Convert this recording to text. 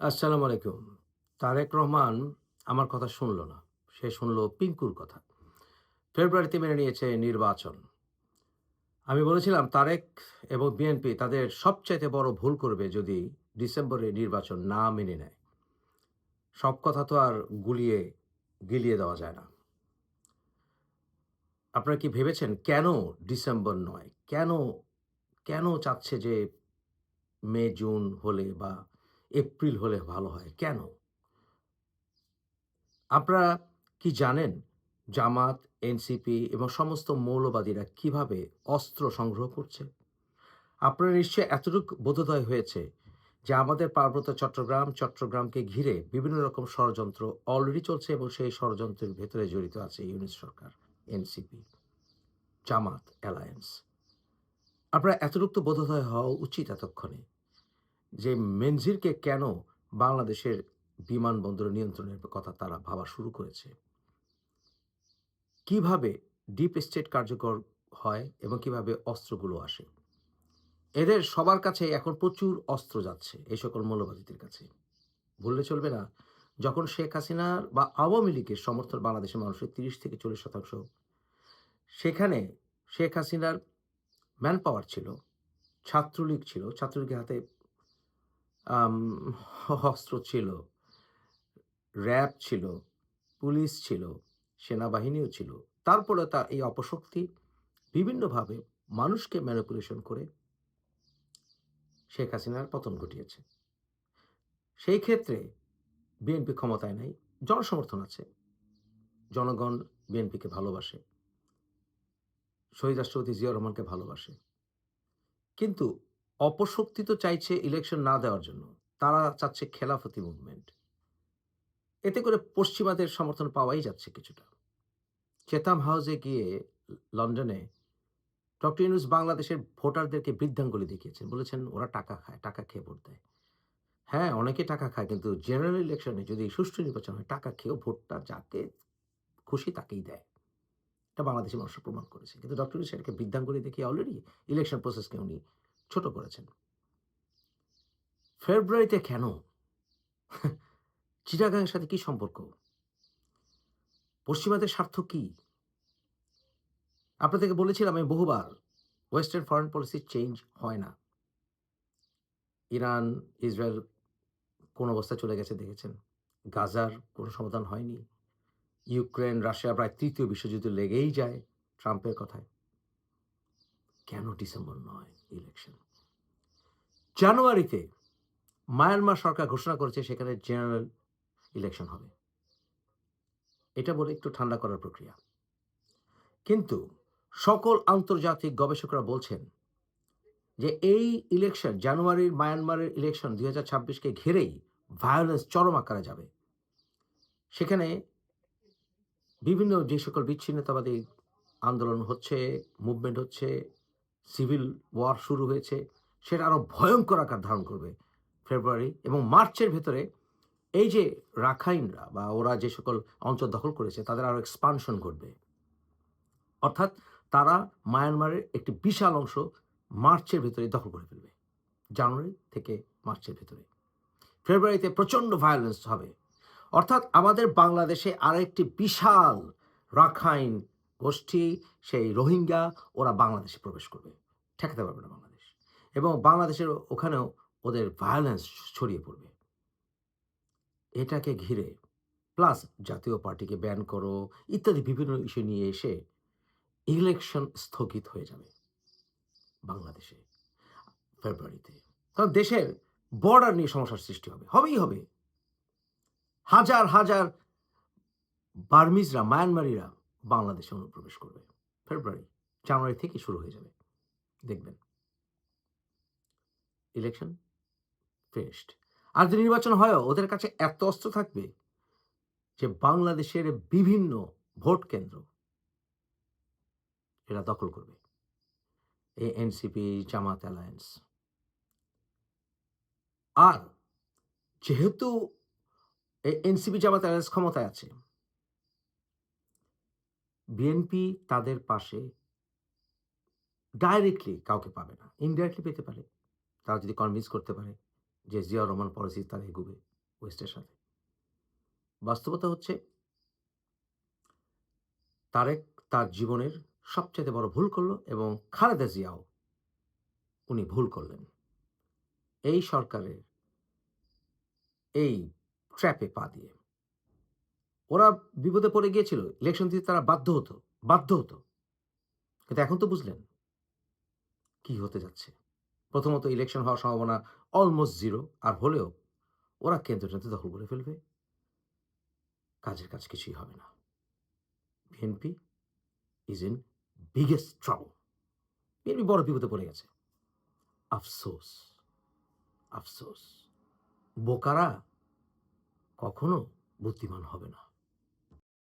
আসসালামু আলাইকুম। তারেক রহমান আমার কথা শুনল না। সে শুনল পিঙ্কুর কথা। ফেব্রুয়ারিতে মেনে নিয়েছে নির্বাচন। আমি বলেছিলাম তারেক এবং বিএনপি তাদের সবচাইতে বড় ভুল করবে যদি ডিসেম্বরে নির্বাচন না মেনে নেয়। সব কথা তো আর গুলিয়ে গিলিয়ে দেওয়া যায় না। আপনারা কি ভেবেছেন কেন ডিসেম্বর নয়? কেন, কেন চাচ্ছে যে মে, জুন হলে বা এপ্রিল হলে ভালো হয়? কেন? আপনারা কি জানেন জামাত, এনসিপি এবং সমস্ত মৌলবাদীরা কীভাবে অস্ত্র সংগ্রহ করছে? আপনারা নিশ্চয়ই এতটুকু বোধোদয় হয়েছে যে আমাদের পার্বত্য চট্টগ্রাম, চট্টগ্রামকে ঘিরে বিভিন্ন রকম ষড়যন্ত্র অলরেডি চলছে এবং সেই ষড়যন্ত্রের ভেতরে জড়িত আছে ইউনিট সরকার, এনসিপি, জামাত, অ্যালায়েন্স। আপনারা এতটুকু তো বোধোদয় হওয়া উচিত এতক্ষণে যে মেনজিরকে কেন বাংলাদেশের বিমানবন্দর নিয়ন্ত্রণের কথা তারা ভাবা শুরু করেছে। কীভাবে ডিপ স্টেট কার্যকর হয় এবং কীভাবে অস্ত্রগুলো আসে। এদের সবার কাছে এখন প্রচুর অস্ত্র যাচ্ছে এই সকল মৌলবাদীদের কাছে। ভুললে চলবে না যখন শেখ হাসিনার বা আওয়ামী লীগের সমর্থন বাংলাদেশের মানুষের ৩০ থেকে ৪০% সেখানে শেখ হাসিনার ম্যান পাওয়ার ছিল, ছাত্রলীগ ছিল, ছাত্রলীগের হাতে অস্ত্র ছিল, র‍্যাব ছিল, পুলিশ ছিল, সেনাবাহিনীও ছিল। তারপরে তার এই অপশক্তি বিভিন্নভাবে মানুষকে ম্যানিপুলেশন করে শেখ হাসিনার পতন ঘটিয়েছে। সেই ক্ষেত্রে বিএনপি ক্ষমতায় নাই। জনসমর্থন আছে। জনগণ বিএনপিকে ভালোবাসে। শহীদ রাষ্ট্রপতি জিয়াউর রহমানকে ভালোবাসে। কিন্তু অপশক্তি তো চাইছে ইলেকশন না দেওয়ার জন্য। তারা চাচ্ছে খেলাফতি মুভমেন্ট। এতে করে পশ্চিমাদের সমর্থন পাওয়াই যাচ্ছে কিছুটা। চেতাম হাউসে গিয়ে লন্ডনে ডক্টর ইউনূস বাংলাদেশের ভোটারদেরকে বৃদ্ধাঙ্গুলি দেখিয়েছেন। বলেছেন ওরা টাকা খায়, টাকা খেয়ে ভোট দেয়। হ্যাঁ, অনেকে টাকা খায় কিন্তু জেনারেল ইলেকশনে যদি সুষ্ঠু নির্বাচন হয় টাকা খেয়েও ভোটটা যাকে খুশি তাকেই দেয়। এটা বাংলাদেশের মানুষ প্রমাণ করেছে। কিন্তু ডক্টর সেটাকে বৃদ্ধাঙ্গুলি দেখিয়ে অলরেডি ইলেকশন প্রসেসকে উনি ছোট করেছেন। ফেব্রুয়ারিতে কেন? চিটাগাংয়ের সাথে কি সম্পর্ক? পশ্চিমাদের স্বার্থ কি? আপনাদেরকে বলেছিলাম আমি বহুবার ওয়েস্টার্ন ফরেন পলিসি চেঞ্জ হয় না। ইরান, ইসরায়েল কোন অবস্থায় চলে গেছে দেখেছেন। গাজার কোনো সমাধান হয়নি। ইউক্রেন, রাশিয়া প্রায় তৃতীয় বিশ্বযুদ্ধ লেগেই যায় ট্রাম্পের কথায়। কেন ডিসেম্বর নয় ইলেকশন? জানুয়ারিতে মায়ানমার সরকার ঘোষণা করেছে সেখানে জেনারেল ইলেকশন হবে। এটা বলে একটু ঠান্ডা করার প্রক্রিয়া। কিন্তু সকল আন্তর্জাতিক গবেষকরা বলছেন যে এই ইলেকশন জানুয়ারির মায়ানমারের ইলেকশন ২০২৬ ছাব্বিশকে ঘিরেই ভায়োলেন্স চরম আকারে যাবে। সেখানে বিভিন্ন যে সকল বিচ্ছিন্নতাবাদী আন্দোলন হচ্ছে, মুভমেন্ট হচ্ছে, সিভিল ওয়ার শুরু হয়েছে, সেটা আরও ভয়ঙ্কর আকার ধারণ করবে ফেব্রুয়ারি এবং মার্চের ভেতরে এই যে রাখাইনরা বা ওরা যে সকল অঞ্চল দখল করেছে, তাদের আরও এক্সপানশন ঘটবে। অর্থাৎ তারা মায়ানমারের একটি বিশাল অংশ মার্চের ভেতরে দখল করে ফেলবে। জানুয়ারি থেকে মার্চের ভেতরে। ফেব্রুয়ারিতে প্রচণ্ড ভায়োলেন্স হবে। অর্থাৎ আমাদের বাংলাদেশে আরেকটি বিশাল রাখাইন গোষ্ঠী সেই রোহিঙ্গা ওরা বাংলাদেশে প্রবেশ করবে। ঠেকাতে পারবে না বাংলাদেশ। এবং বাংলাদেশের ওখানেও ওদের ভায়োলেন্স ছড়িয়ে পড়বে। এটাকে ঘিরে প্লাস জাতীয় পার্টিকে ব্যান করো ইত্যাদি বিভিন্ন ইস্যু নিয়ে এসে ইলেকশন স্থগিত হয়ে যাবে বাংলাদেশে ফেব্রুয়ারিতে। কারণ দেশের বর্ডার নিয়ে সমস্যার সৃষ্টি হবে। হবেই হবে। হাজার, হাজার বার্মিজরা, মায়ানমারিরা বাংলাদেশে অনুপ্রবেশ করবে। ফেব্রুয়ারি, জানুয়ারি থেকে শুরু হয়ে যাবে। দেখবেন। Election finished. আর যদি নির্বাচন হয়ও ওদের কাছে এত অস্ত্র থাকবে যে বাংলাদেশের বিভিন্ন ভোট কেন্দ্র এরা দখল করবে। এই এনসিপি, জামাত, অ্যালায়েন্স। আর যেহেতু এনসিপি, জামাত, অ্যালায়েন্স ক্ষমতায় আছে বিএনপি তাদের পাশে ডাইরেক্টলি কাউকে পাবে না। ইনডাইরেক্টলি পেতে পারে। তারা যদি কনভিন্স করতে পারে যে জিয়া রহমান পলিসি তারা এগুবে ওয়েস্টের সাথে বাস্তবতা হচ্ছে তারেক তার জীবনের সবচেয়ে বড় ভুল করল এবং খালেদা জিয়াও উনি ভুল করলেন এই সরকারের এই ট্র্যাপে পা দিয়ে ওরা বিপদে পড়ে গিয়েছিল ইলেকশন দিতে তারা বাধ্য হতো বাধ্য হতো। কিন্তু এখন তো বুঝলেন কি হতে যাচ্ছে। প্রথমত ইলেকশন হওয়ার সম্ভাবনা অলমোস্ট জিরো আর হলেও ওরা কেন্দ্র টেন্দ্র দখল করে ফেলবে। কাজের কাজ কিছুই হবে না। BNP is in biggest trouble BNP বড় বিপদে পড়ে গেছে। আফসোস আফসোস। বোকারা কখনো বুদ্ধিমান হবে না।